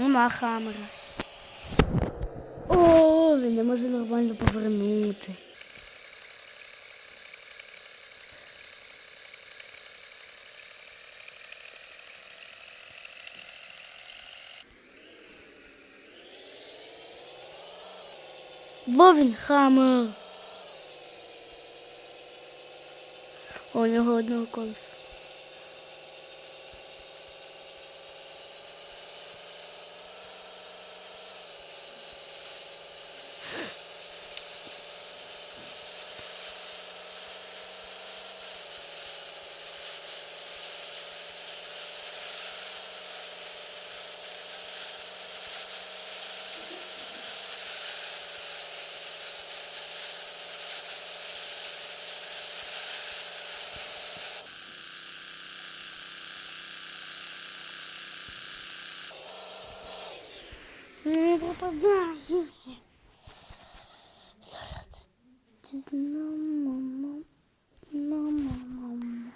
Нема хамера. О, він не може нормально повернути. Вовін хамер. О, у нього одного колеса. Не Мама. Мама, мама.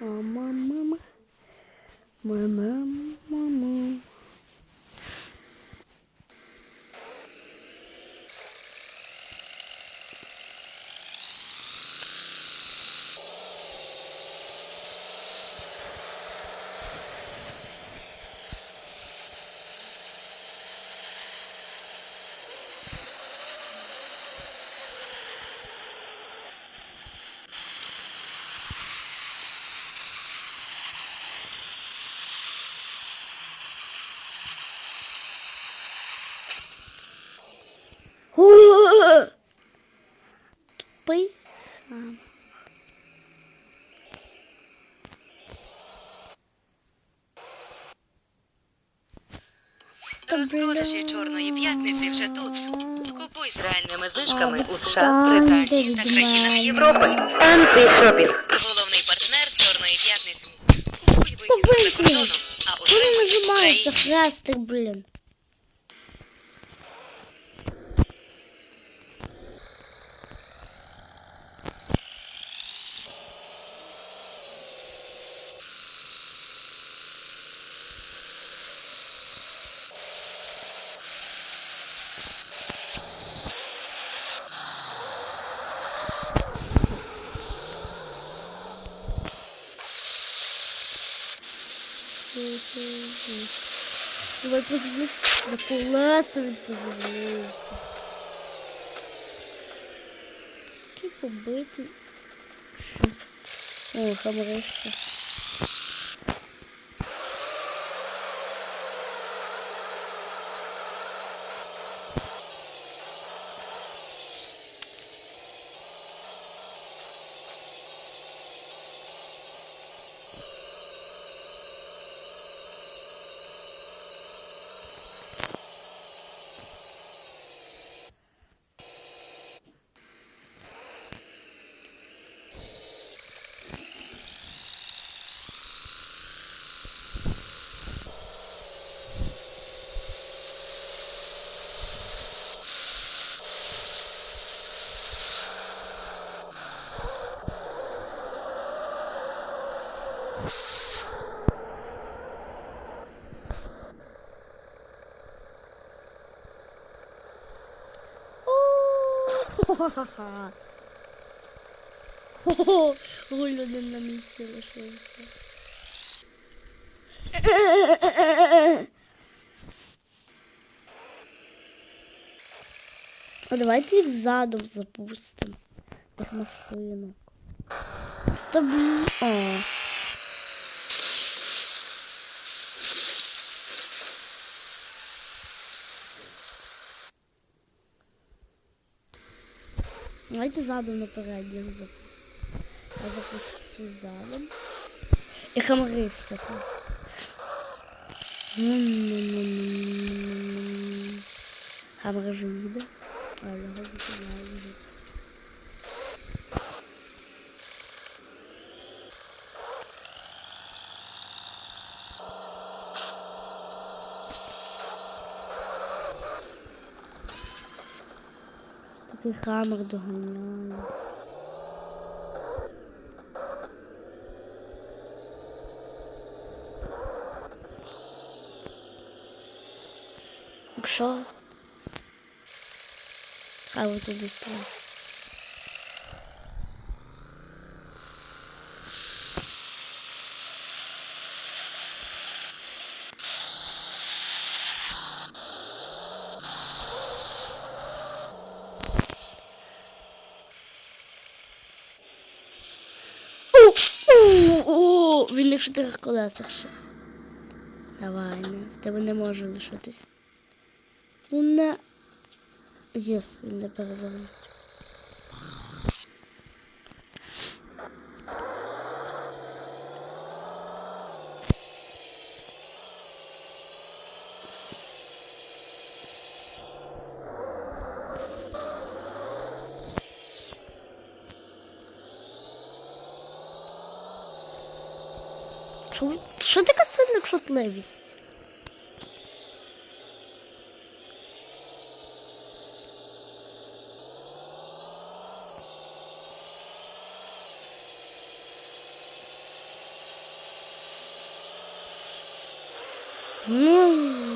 Мама, мама. Мама, мама. Розпродажі чорної п'ятниці вже тут. Купуй з реальними знижками у США, Британії та країнах Європи. Європи. Антишопінг. Головний партнер чорної п'ятниці. Купуй вихід за кордоном, а у нажимається хрестик, блін. Позовись. Да классно він позовився. Який побитий. О, хамрище. Ха-ха-ха. О, Гуляди на місці лишився. А давайте їх задом запустимо. Як машинок. Та блін. Давайте задом наперед їх запустимо. Я запущу задом. І все. Хамри вже їде. А його зупиняє. Такий хамер доганяє. Якщо. А ви туди Він на чотирьох колесах ще. Давай, не, в тебе не може лишитись. Ну не. Єс, він не перевернувся. Чому? Що така сильна чутливість? Ну,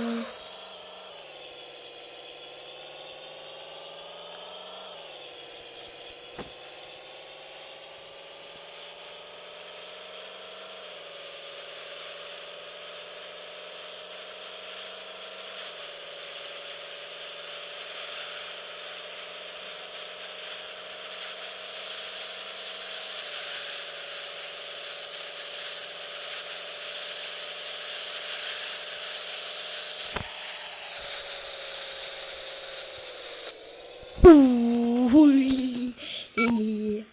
Уй. І.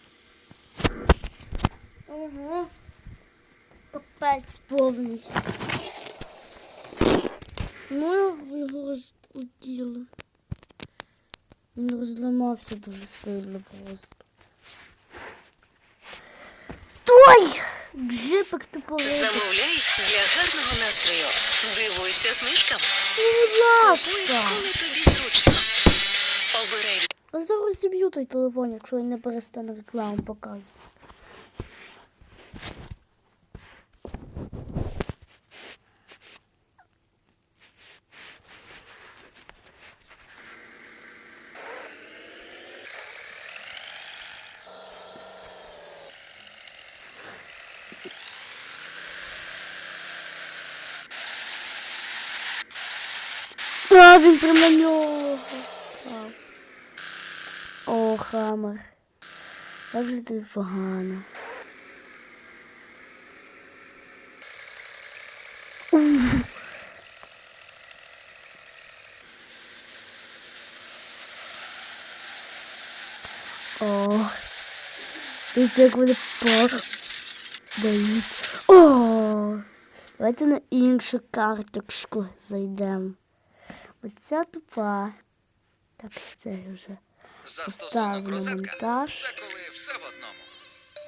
Ага. Капець повний. Ну, його розлетіло. Він розламався дуже сильно просто. Той! Джипик тупорий. Замовляй для гарного настрою. Дивуйся знижкам. Будь Купуй, коли тобі зручно. Обирай зараз зіб'ю той телефон, якщо він не перестане рекламу показувати. А, він прямо. О, хамер. Як же тобі погано. Уф. О. Дивіться, як вони пах. Дивіться. О. Давайте на іншу карточку зайдемо. Оця тупа. Так, це вже. Застосунок розетка монтаж. це коли все в одному.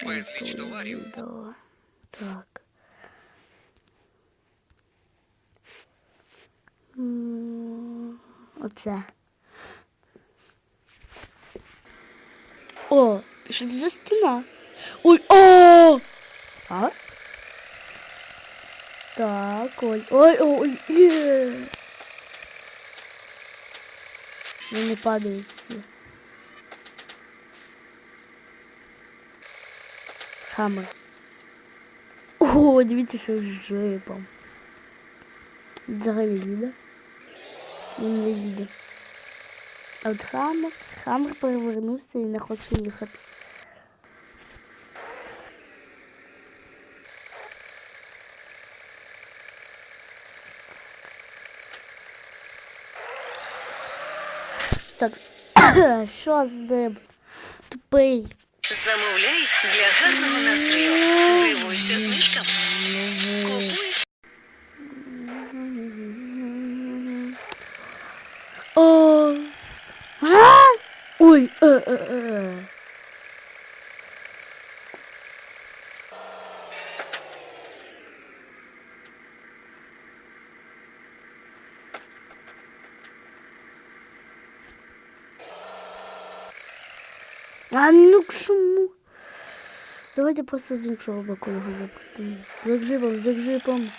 Безліч товарів. Відео. Так. Оце. О, що це за стіна? Ой, о! А? Так, ой, ой, ой, є. Ну не падають всі. Хаммер. О, дивіться, що з джипом. Взагалі їде. Він не їде. А от хаммер, хаммер перевернувся і не хоче їхати. Так. Що з ним? Тупий. Замовляй для гарного настрою. Дивуйся знижкам. Купуй О. А? Ой, е, чому? Давайте просто з іншого боку його випустимо. За грибом, за грибом.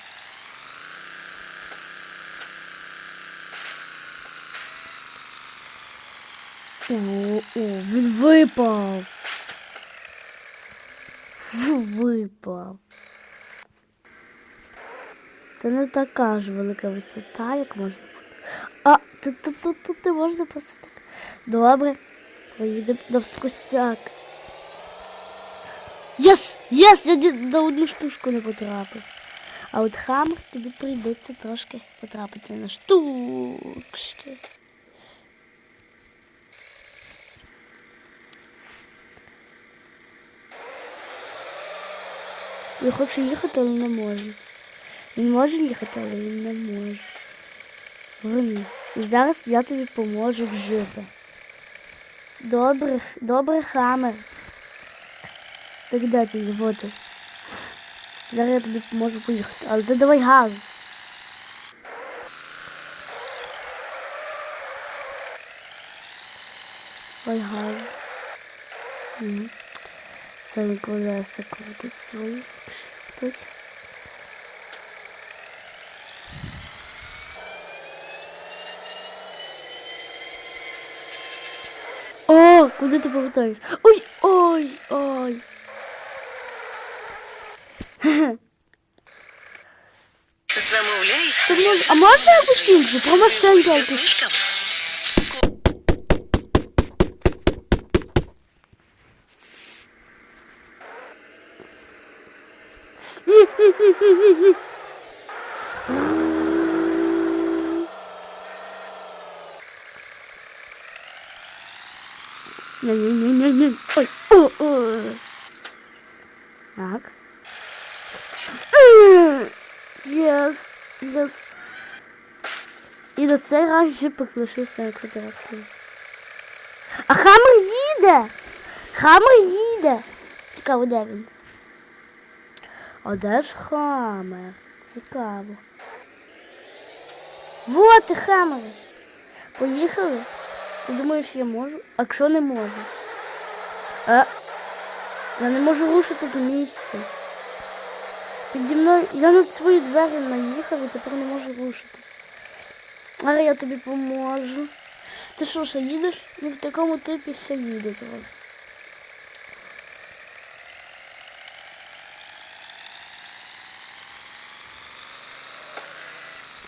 О, о, він випав. Випав. Це не така ж велика висота, як можна. А, тут, тут, тут, тут не можна просто так. Добре. Поїдемо на вскостяк. Єс! Єс! Я на одну штучку не потрапив. А от хамер тобі прийдеться трошки потрапити на штучки. Я хочу їхати, але не можу. Він може їхати, але він не може. Він. І зараз я тобі поможу вжити. Добре, добре, хамер. Є? Вот. Зараз я тобі поможу поїхати. Але ти давай газ. Ой, газ. Самі колеса крутить свої. Хтось. О, куди ти повертаєш? Ой, ой, ой. Замовляй Тут мож... А можна я настрою. посінку? Про машинку Дивуйся якусь. Не-не-не-не-не. Ой, о, о. Так. Єс, єс. І на цей раз джипик лишився, якщо ти. А хамер їде! Хамер їде! Цікаво, де він? А де ж хамер? Цікаво. Вот і хамер. Поїхали? Ти думаєш, я можу? А якщо не можу? А, я не можу рушити з місця. Піді мною я на свої двері наїхав і тепер не можу рушити. Але я тобі поможу. Ти що, ще їдеш? Ну в такому типі ще їду трохи.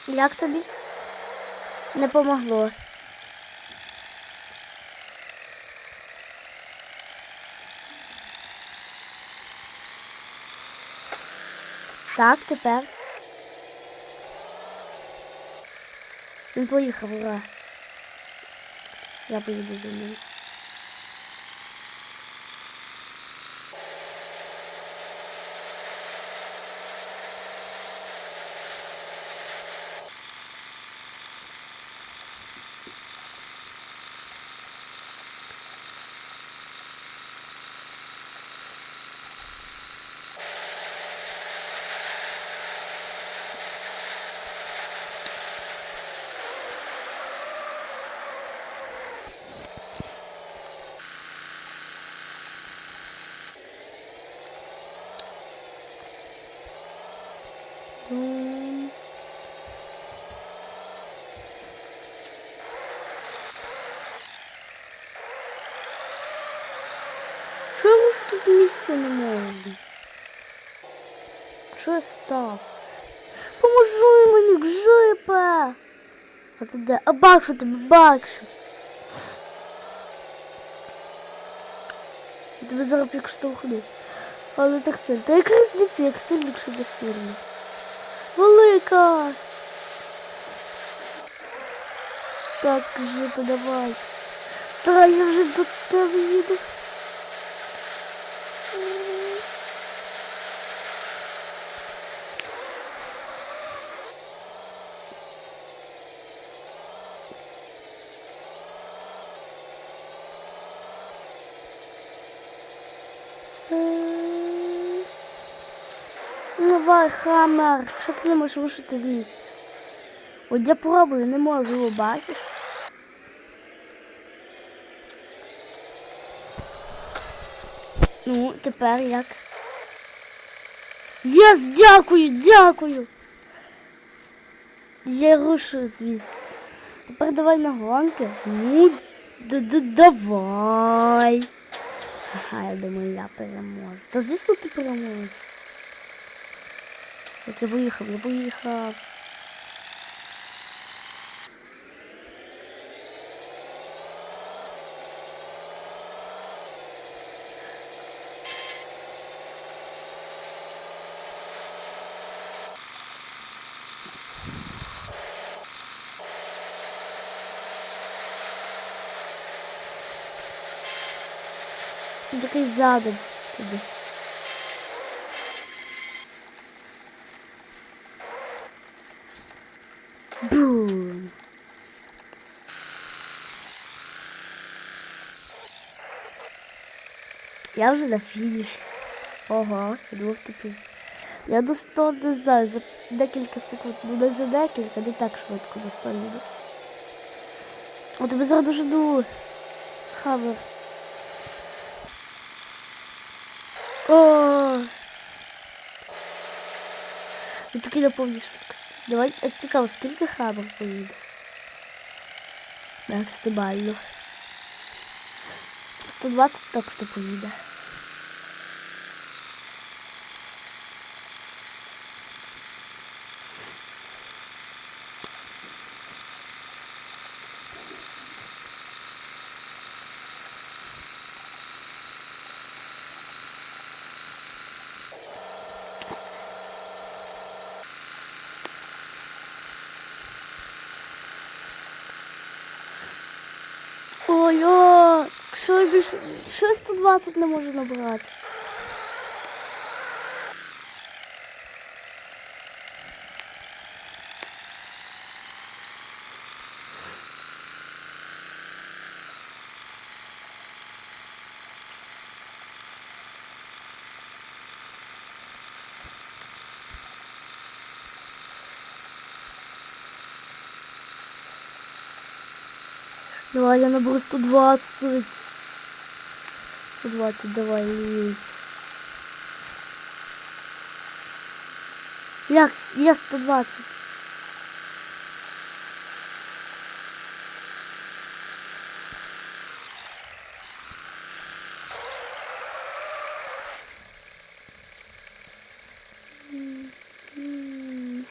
Як тобі? Не помогло. Так, тепер. Він поїхав, ура. Я поїду за ним. М. Чому ж тут місця не можна? Що я став? Поможи мені, гжипа! А ти де? А бачу тебе, бачу. Я тебе зараз підштовхну. Але так сильно. Та як різниця, як сильно, якщо не сильно. Велика. Так, жипа, давай. Та я вже до тебе їду. Е, Давай, хамер, що ти не можеш рушити з місця? От я пробую, не можу, бачиш? Ну, тепер як? Єс, дякую, дякую. Я рушую звідси. Тепер давай на гонки. Ну, давай. Ага, я думаю, я переможу. Та звісно ти переможеш. Я виїхав, я виїхав. Такий задом туди. Бум. Я вже на фініші. Ого, я думав, ти. Я до 100 не знаю, за декілька секунд. Ну не за декілька, не так швидко до 100 їду. Зараз дуже ду. Хавер. О! Я такий на повній швидкості. Давай, як цікаво, скільки хабар поїде? Максимально. 120 так що поїде. Ой, о, я більше, що 120 не можу набрати? Давай, я наберу 120. 120, давай, лізь. Як? Я 120.